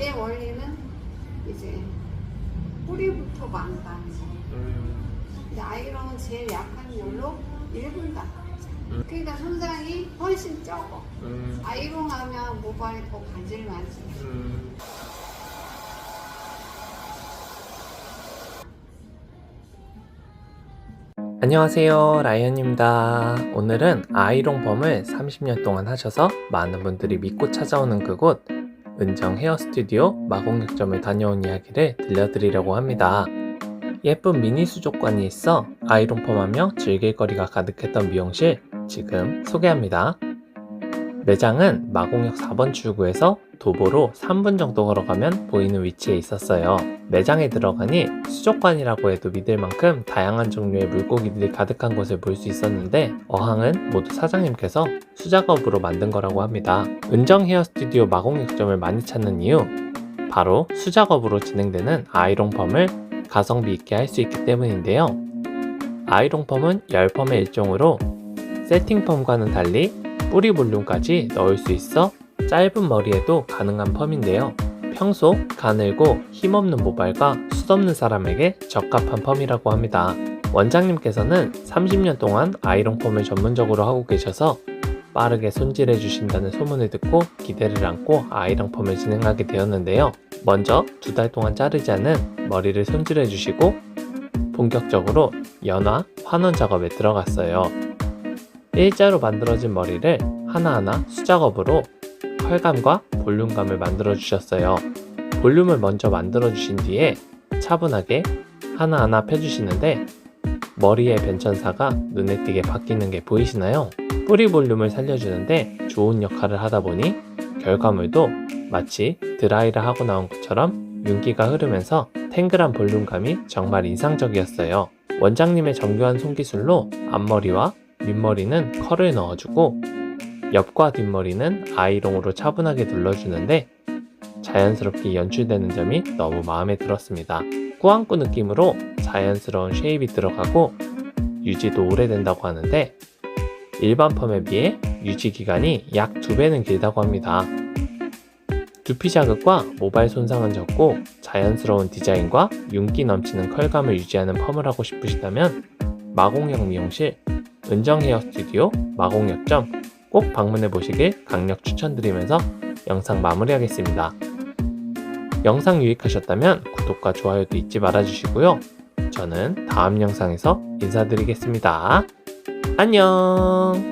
얘 원리는 이제 뿌리부터 만다는 거. 음. 근데 아이롱은 제일 약한 걸로 1분 다. 음. 그러니까 손상이 훨씬 적어. 음. 아이롱 하면 모발이 더 간질만질. 안녕하세요 라이언입니다 오늘은 아이롱 범을 30년 동안 하셔서 많은 분들이 믿고 찾아오는 그곳 은정 헤어 스튜디오 마곡역점을 다녀온 이야기를 들려드리려고 합니다. 예쁜 미니 수족관이 있어 아이롱펌하며 즐길 거리가 가득했던 미용실 지금 소개합니다 매장은 마곡역 4번 출구에서 도보로 3분 정도 걸어가면 보이는 위치에 있었어요. 매장에 들어가니 수족관이라고 해도 믿을 만큼 다양한 종류의 물고기들이 가득한 곳을 볼 수 있었는데 어항은 모두 사장님께서 수작업으로 만든 거라고 합니다. 은정 헤어 스튜디오 마곡역점을 많이 찾는 이유 바로 수작업으로 진행되는 아이롱펌을 가성비 있게 할 수 있기 때문인데요. 아이롱펌은 열펌의 일종으로 세팅펌과는 달리 뿌리 볼륨까지 넣을 수 있어 짧은 머리에도 가능한 펌인데요. 평소 가늘고 힘없는 모발과 숱없는 사람에게 적합한 펌이라고 합니다. 원장님께서는 30년 동안 아이롱 펌을 전문적으로 하고 계셔서 빠르게 손질해 주신다는 소문을 듣고 기대를 안고 아이롱 펌을 진행하게 되었는데요. 먼저 두 달 동안 자르지 않은 머리를 손질해 주시고 본격적으로 연화, 환원 작업에 들어갔어요. 일자로 만들어진 머리를 하나하나 수작업으로 컬감과 볼륨감을 만들어 주셨어요. 볼륨을 먼저 만들어 주신 뒤에 차분하게 하나하나 펴주시는데 머리의 변천사가 눈에 띄게 바뀌는 게 보이시나요? 뿌리 볼륨을 살려주는데 좋은 역할을 하다 보니 결과물도 마치 드라이를 하고 나온 것처럼 윤기가 흐르면서 탱글한 볼륨감이 정말 인상적이었어요. 원장님의 정교한 손기술로 앞머리와 윗머리는 컬을 넣어주고 옆과 뒷머리는 아이롱으로 차분하게 눌러주는데 자연스럽게 연출되는 점이 너무 마음에 들었습니다. 꾸안꾸 느낌으로 자연스러운 쉐입이 들어가고 유지도 오래된다고 하는데 일반 펌에 비해 유지 기간이 약 2배는 길다고 합니다. 두피 자극과 모발 손상은 적고 자연스러운 디자인과 윤기 넘치는 컬감을 유지하는 펌을 하고 싶으시다면 마공역 미용실 은정 헤어 스튜디오 마공역점 꼭 방문해 보시길 강력 추천드리면서 영상 마무리하겠습니다. 영상 유익하셨다면 구독과 좋아요도 잊지 말아주시고요. 저는 다음 영상에서 인사드리겠습니다. 안녕!